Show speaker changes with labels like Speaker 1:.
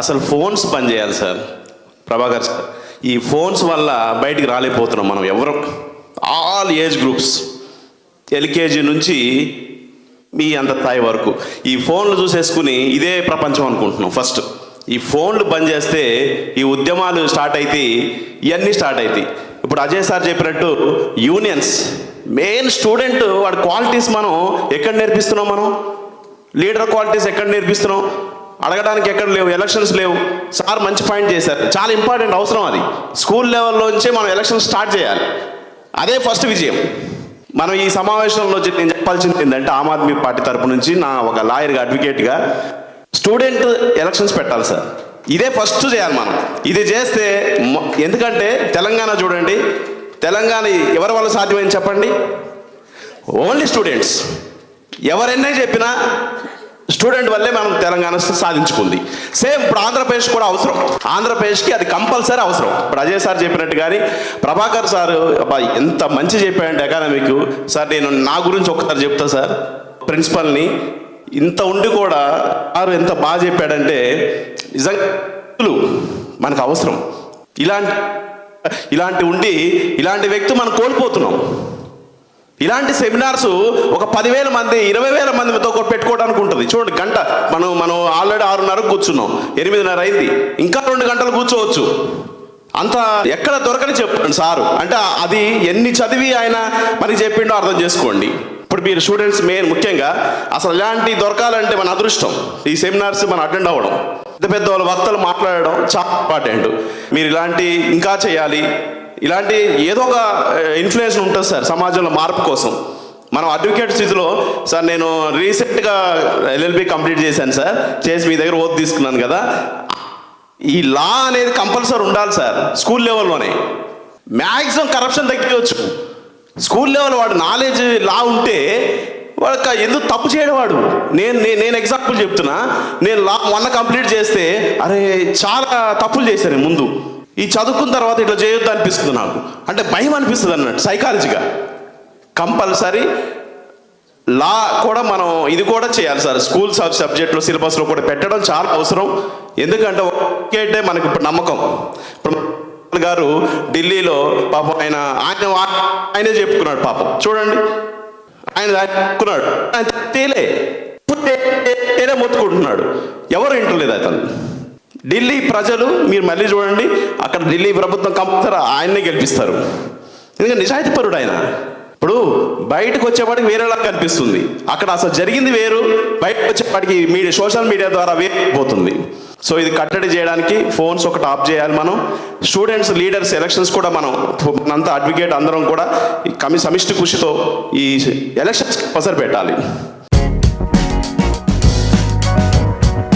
Speaker 1: అసలు ఫోన్స్ బంద్ చేయాలి సార్. ప్రభాకర్ సార్ ఈ ఫోన్స్ వల్ల బయటికి రాలేకపోతున్నాం మనం ఎవరు. ఆల్ ఏజ్ గ్రూప్స్ ఎల్కేజీ నుంచి మీ అంత స్థాయి వరకు. ఈ ఫోన్లు చూసేసుకుని ఇదే ప్రపంచం అనుకుంటున్నాం ఫస్ట్. ఈ ఫోన్లు బంద్ చేస్తే ఈ ఉద్యమాలు స్టార్ట్ అవుతాయి ఇవన్నీ స్టార్ట్ అవుతాయి ఇప్పుడు అజయ్ సార్ చెప్పినట్టు యూనియన్స్. మెయిన్ స్టూడెంట్ వాడి క్వాలిటీస్ మనం ఎక్కడ నేర్పిస్తున్నాం మనం? లీడర్ క్వాలిటీస్ ఎక్కడ నేర్పిస్తున్నాం? అడగడానికి ఎక్కడ లేవు ఎలక్షన్స్ లేవు. సార్ మంచి పాయింట్ చేశారు. చాలా ఇంపార్టెంట్ అవసరం అది. స్కూల్ లెవెల్లోంచే మనం ఎలక్షన్ స్టార్ట్ చేయాలి. అదే ఫస్ట్ విజయం. మనం ఈ సమావేశంలో నేను చెప్పాల్సింది ఏంటంటే ఆమ్ ఆద్మీ పార్టీ తరపు నుంచి నా ఒక లాయర్గా అడ్వకేట్గా స్టూడెంట్ ఎలక్షన్స్ పెట్టాలి సార్. ఇదే ఫస్ట్ చేయాలి మనం. ఇది చేస్తే ఎందుకంటే తెలంగాణ చూడండి. తెలంగాణ ఎవరి వల్ల సాధ్యమైంది చెప్పండి? ఓన్లీ స్టూడెంట్స్ ఎవరైనా చెప్పినా స్టూడెంట్ వల్లే మనం తెలంగాణ సాధించుకుంది. సేమ్ ఇప్పుడు ఆంధ్రప్రదేశ్ కూడా అవసరం. ఆంధ్రప్రదేశ్కి అది కంపల్సరీ అవసరం. ఇప్పుడు అజయ్ సార్ చెప్పినట్టు కానీ ప్రభాకర్ సార్ ఎంత మంచి చెప్పాడంటే ఎకానమీకు సార్ నేను నా గురించి ఒకసారి చెప్తా సార్. ప్రిన్సిపల్ని ఇంత ఉండి కూడా వారు ఎంత బాగా చెప్పాడంటే నిజంగా మనకు అవసరం. ఇలాంటి ఇలాంటి ఉండి ఇలాంటి వ్యక్తి మనం కోల్పోతున్నాం. ఇలాంటి సెమినార్స్ ఒక పదివేల మంది ఇరవై వేల మందితో ఒకటి పెట్టుకోవడానికి ఉంటుంది. చూడండి గంట. మనం మనం ఆల్రెడీ ఆరున్నరకు కూర్చున్నాం. ఎనిమిదిన్నర అయింది. ఇంకా రెండు గంటలు కూర్చోవచ్చు. అంత ఎక్కడ దొరకని చెప్పండి సారు. అంటే అది ఎన్ని చదివి ఆయన మనకి చెప్పిండో అర్థం చేసుకోండి. ఇప్పుడు మీరు స్టూడెంట్స్ మెయిన్ ముఖ్యంగా అసలు ఇలాంటి దొరకాలంటే మన అదృష్టం. ఈ సెమినార్స్ మనం అటెండ్ అవ్వడం. పెద్ద పెద్ద వాళ్ళ వక్తలు మాట్లాడడం చాలా ఇంపార్టెంట్. మీరు ఇలాంటి ఇంకా చేయాలి. ఇలాంటి ఏదో ఒక ఇన్ఫ్లుయెన్స్ ఉంటుంది సార్ సమాజంలో మార్పు కోసం. మనం అడ్వకేట్ స్థితిలో సార్ నేను రీసెంట్గా ఎల్ఎల్బి కంప్లీట్ చేశాను సార్. చేసి మీ దగ్గర ఓత్ తీసుకున్నాను కదా. ఈ లా అనేది కంపల్సరీ ఉండాలి సార్ స్కూల్ లెవెల్లోనే మ్యాక్సిమం కరప్షన్ తగ్గించవచ్చు. స్కూల్ లెవెల్ వాడు నాలెడ్జ్ లా ఉంటే వాడు ఎందుకు తప్పు చేయడం వాడు? నేను నేను నేను ఎగ్జాంపుల్ చెప్తున్నా. నేను లా మొన్న కంప్లీట్ చేస్తే అరే చాలా తప్పులు చేశాను ముందు. ఈ చదువుకున్న తర్వాత ఇట్లా చేయొద్దు అనిపిస్తుంది నాకు. అంటే భయం అనిపిస్తుంది అన్నట్టు సైకాలజీగా కంపల్సరీ లా కూడా మనం ఇది కూడా చేయాలి సార్. స్కూల్ సబ్ సబ్జెక్ట్లో సిలబస్లో కూడా పెట్టడం చాలా అవసరం. ఎందుకంటే ఒకేటే మనకి ఇప్పుడు నమ్మకం. ఇప్పుడు గారు ఢిల్లీలో పాపం ఆయన ఆయన ఆయనే చెప్పుకున్నాడు పాపం. చూడండి. ఆయన చెప్పుకున్నాడు. ఆయన తేలే. తేలే మొత్తుకుంటున్నాడు. ఎవరు వింటలేదు అతను? ఢిల్లీ ప్రజలు మీరు మళ్ళీ చూడండి అక్కడ ఢిల్లీ ప్రభుత్వం కంపల్సరీ ఆయన్నే గెలిపిస్తారు. ఎందుకంటే నిజాయితీపరుడు ఆయన. ఇప్పుడు బయటకు వచ్చేపాటికి వేరేలా కనిపిస్తుంది. అక్కడ అసలు జరిగింది వేరు బయటకు వచ్చేపాటికి మీడియా సోషల్ మీడియా ద్వారా వేరైపోతుంది సో ఇది కట్టడి చేయడానికి ఫోన్స్ ఒకటి ఆఫ్ చేయాలి మనం. స్టూడెంట్స్ లీడర్స్ ఎలక్షన్స్ కూడా మనం మనంతా అడ్వకేట్ అందరం కూడా కమి సమిష్టి కృషితో ఈ ఎలక్షన్స్ పసరు పెట్టాలి.